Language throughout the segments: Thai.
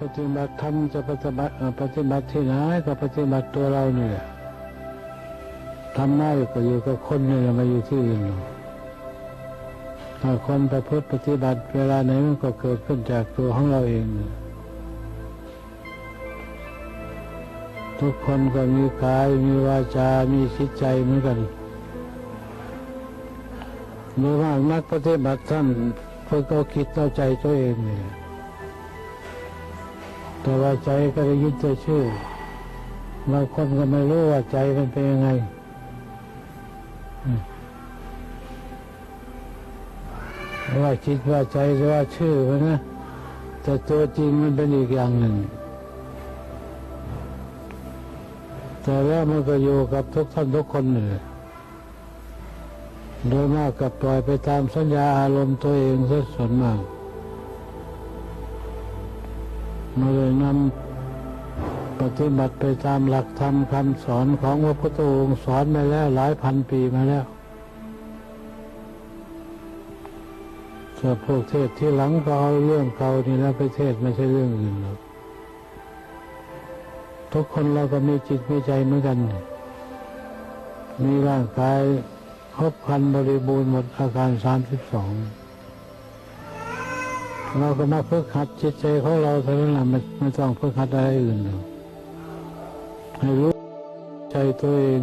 ปฏิบัติธรรมจะปฏิบัติปฏิบัติที่ไหนก็ปฏิบัติตัวเราเนี่ยทำได้ก็อยู่กับคนนี่แหละมาอยู่ที่อื่นหรอกถ้าคนประพฤติปฏิบัติเวลาไหนมันก็เกิดขึ้นจากตัวของเราเอง ทุกคนก็มีกายมีวาจา มีจิตใจเหมือนกันโดยมากนักปฏิบัติท่านเพื่อเอาคิดเอาใจตัวเองเนี่ย แต่ว่าใจก็ได้ยินแต่ชื่อบางคนก็ไม่รู้ว่าใจมันเป็นยังไงว่าคิดว่าใจจะว่าชื่อมันนะแต่ตัวจริงมันเป็นอีกอย่างหนึ่ง แต่แล้วมันก็อยู่กับทุกท่านทุกคนเลยโดยมากกับปล่อยไปตามสัญญาอารมณ์ตัวเองซะส่วนมาก มาเลยนำปฏิบัติไปตามหลักธรรมคำสอนของพระพุทธองค์สอนมาแล้วหลายพันปีมาแล้วส่วนพวกเทศที่หลังก็เอาเรื่องเก่านี่แล้วไปเทศไม่ใช่เรื่องอื่นหรอกทุกคนเราก็มีจิตมีใจเหมือนกัน มีร่างกายครบครันบริบูรณ์หมดอาการสามสิบสอง เราก็มาฝึกหัดจิตใจของเราเท่านั้นแหละไม่ไม่ต้องฝึกหัดอะไรอื่นหรอให้รู้ใจตัวเอง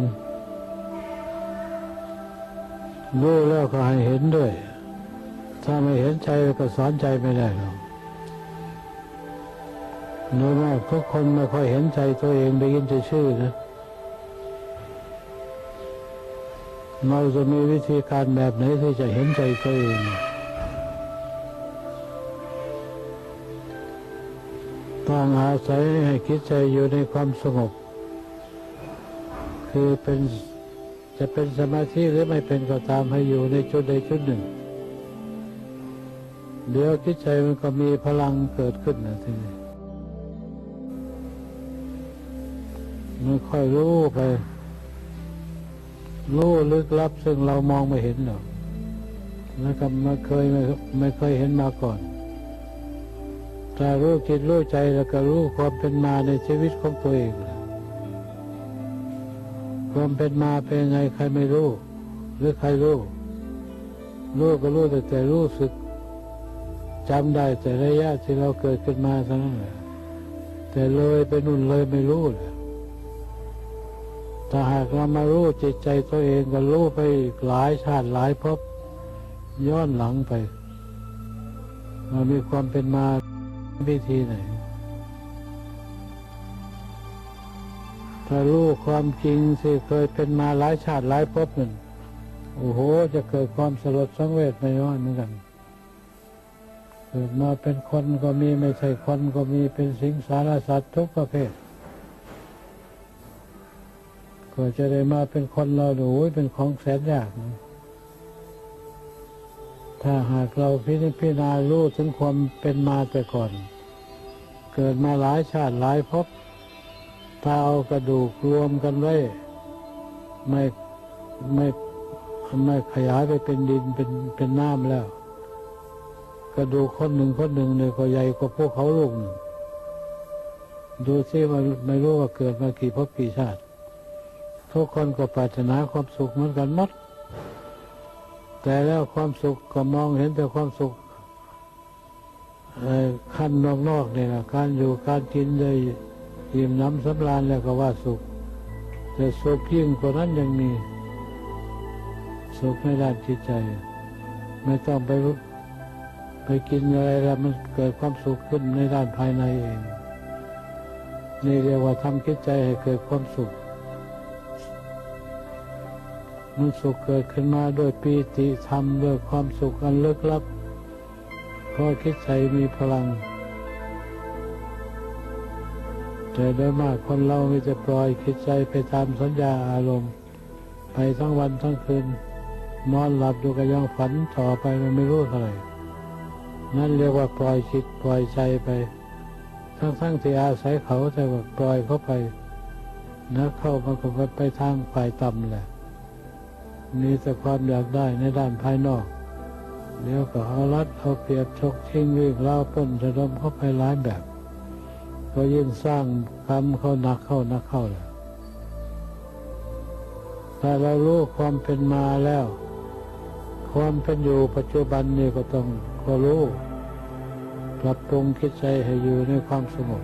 รู้แล้วก็ให้เห็นด้วย ถ้าไม่เห็นใจก็สอนใจไม่ได้หรอกโดยมากทุกคนไม่ค่อยเห็นใจตัวเองได้ยินแต่ชื่อนะเราจะมีวิธีการแบบไหนที่จะเห็นใจตัวเอง ต้องอาศัยให้คิดใจอยู่ในความสงบ คือเป็นจะเป็นสมาธิหรือไม่เป็นก็ตามให้อยู่ในจุดใดจุดหนึ่ง เดี๋ยวคิดใจมันก็มีพลังเกิดขึ้นนะทีนี้ไม่ค่อยรู้ไปรู้ลึกลับซึ่งเรามองไม่เห็นหรอกแล้วก็ไม่เคยไมไม่เคยเห็นมาก่อน ถ้ารู้จิตรู้ใจแล้วก็รู้ความเป็นมาในชีวิตของตัวเอง ความเป็นมาเป็นไงใครไม่รู้ หรือใครรู้ รู้ก็รู้แต่แต่รู้สึกจำได้แต่ระยะที่เราเกิดขึ้นมาเท่านั้นแหละแต่เลยไปนู่นเลยไม่รู้เลยถ้าหากเรามารู้จิตใจตัวเองก็รู้ไปหลายชาติหลายภพย้อนหลังไป มันมีความเป็นมา วิธีไหนถ้ารู้ความจริงที่เคยเป็นมาหลายชาติหลายภพหนั่นโอ้โห จะเกิดความสลดสังเวชไม่น้อยเหมือนกันเกิดมาเป็นคนก็มีไม่ใช่คนก็มีเป็นสิงสารสัตว์ทุกประเภทก็จะได้มาเป็นคนเราดูเป็นของแสนยากนะ ถ้าหากเราพิจารณารู้ถึงความเป็นมาแต่ก่อน เกิดมาหลายชาติหลายภพถ้าเอากระดูกรวมกันไว้ ไม่ไม่ไม่ขยายไปเป็นดินเป็นเป็นน้ำแล้ว กระดูกคนหนึ่งคนหนึ่งเนี่ยก็ใหญ่กว่าพวกเขาลูกหนึ่งดูซิว่าไม่รู้ว่าเกิดมากี่ภพกี่ชาติ ทุกคนก็ปรารถนาความสุขเหมือนกันหมด แต่แล้วความสุขก็มองเห็นแต่ความสุขขั้นนอกๆเนี่ยนะการอยู่การกินเลยอิ่มน้ำสำราญแล้วก็ว่าสุข แต่สุขยิ่งกว่านั้นยังมีสุขในด้านจิตใจ ไม่ต้องไปไปกินอะไรแล้วมันเกิดความสุขขึ้นในด้านภายในเอง นี่เรียกว่าทำจิตใจให้เกิดความสุข มันสุขเกิดขึ้นมาด้วยปีติธรรมด้วยความสุขอันลึกลับเพราะคิดใจมีพลัง แต่โดยมากคนเรามีจะปล่อยคิดใจไปตามสัญญาอารมณ์ ไปทั้งวันทั้งคืน นอนหลับดูก็ยังฝันต่อไปมันไม่รู้เท่าไหร่นั่นเรียกว่าปล่อยจิตปล่อยใจไป ทั้งๆที่อาศัยเขาแต่ว่าปล่อยเขาไปนะเข้ามาก็ไปทางฝ่ายต่ำแหละ มีแต่ความอยากได้ในด้านภายนอก เดี๋ยวก็เอารัดเอาเปรียบชกชิงวิ่งเล่าป้นสะดมเข้าไปหลายแบบ ก็ยิ่งสร้างกรรมเข้าหนักเข้าหนักเข้าเลยถ้าเรารู้ความเป็นมาแล้ว ความเป็นอยู่ปัจจุบันนี่ก็ต้องก็รู้ปรับปรุงคิดใจให้อยู่ในความสงบ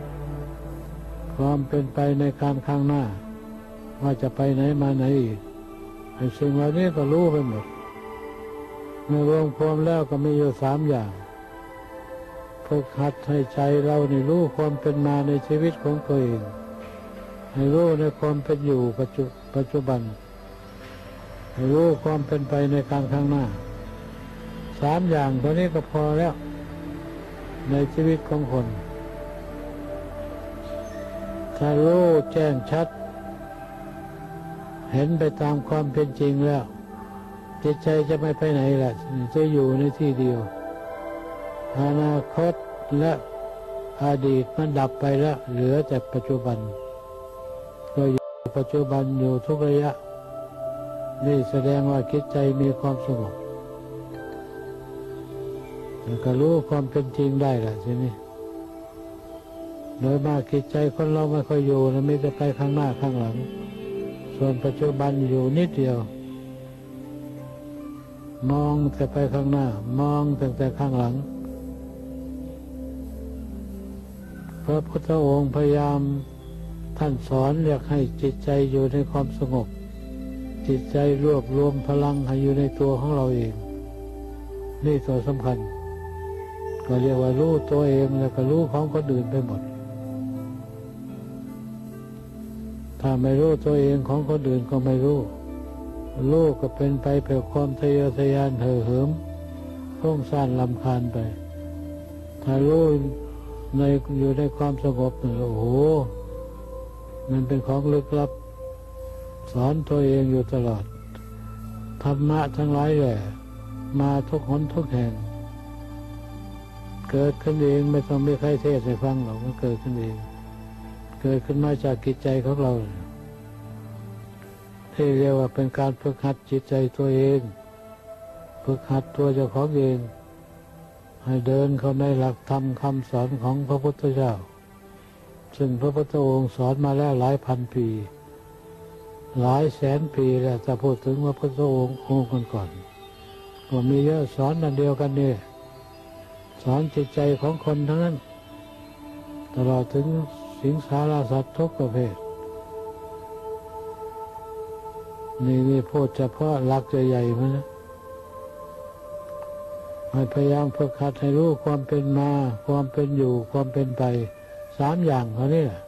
ความเป็นไปในการข้างหน้า ว่าจะไปไหนมาไหนอีก ไอ้สิ่งเหล่านี้ก็รู้ไปหมดเมื่อรวมความแล้วก็มีอยู่สามอย่างฝึกหัดให้ใจเราในรู้ความเป็นมาในชีวิตของตัวเอง ให้รู้ในความเป็นอยู่ปัจจุปัจจุบัน ให้รู้ความเป็นไปในการข้างหน้า สามอย่างตัวนี้ก็พอแล้ว ในชีวิตของคน ถ้ารู้แจ้งชัด เห็นไปตามความเป็นจริงแล้ว จิตใจจะไม่ไปไหนแหละจะอยู่ในที่เดียว อนาคตและอดีตมันดับไปแล้ว เหลือแต่ปัจจุบัน ก็อยู่ปัจจุบันอยู่ทุกระยะ นี่แสดงว่าคิดใจมีความสงบก็รู้ความเป็นจริงได้แหละทีนี้โดยมากคิดใจคนเราไม่ค่อยอยู่นะไมแต่จะไปข้างหน้าข้างหลัง ส่วนปัจจุบันอยู่นิดเดียว มองแต่ไปข้างหน้า มองแต่แต่ข้างหลัง พระพุทธองค์พยายามท่านสอนอยากให้จิตใจอยู่ในความสงบ จิตใจรวบรวมพลังให้อยู่ในตัวของเราเอง นี่ตัวสำคัญ ก็เรียกว่ารู้ตัวเองแล้วก็รู้ของคนอื่นไปหมด ถ้าไม่รู้ตัวเองของคนอื่นก็ไม่รู้ ลูกก็เป็นไปเพื่อความทะเยอทะยานเห่อเหิมพุ่งซ่านลำคาญไป ถ้ารู้ในอยู่ในความสงบเนี่ยโอ้โห มันเป็นของลึกลับ สอนตัวเองอยู่ตลอด ธรรมะทั้งหลายแหละมาทุกหนทุกแห่ง เกิดขึ้นเองไม่ต้องมีใครเทศให้ฟังหรอกมันเกิดขึ้นเอง กิดขึ้นมาจากกิจใจของเรา ที่เรียกว่าเป็นการฝึกหัดจิตใจตัวเองฝึกหัดตัวเจ้าของเอง ให้เดินเข้าในหลักธรรมคำสอนของพระพุทธเจ้า ซึ่งพระพุทธองค์สอนมาแล้วหลายพันปี หลายแสนปีแล้วจะพูดถึงว่าพระพุทธองค์องค์ก่อนๆก็มีเยอะสอนอันเดียวกันนี่สอนจิตใจของคนทั้งนั้นตลอดถึง สิงสารสัตว์ทุกประเภท นี่นี่พูดเฉพาะหลักใหญ่ๆมันนะให้พยายามฝึกหัดให้รู้ความเป็นมา ความเป็นอยู่ความเป็นไป สามอย่างเขานี้แหละ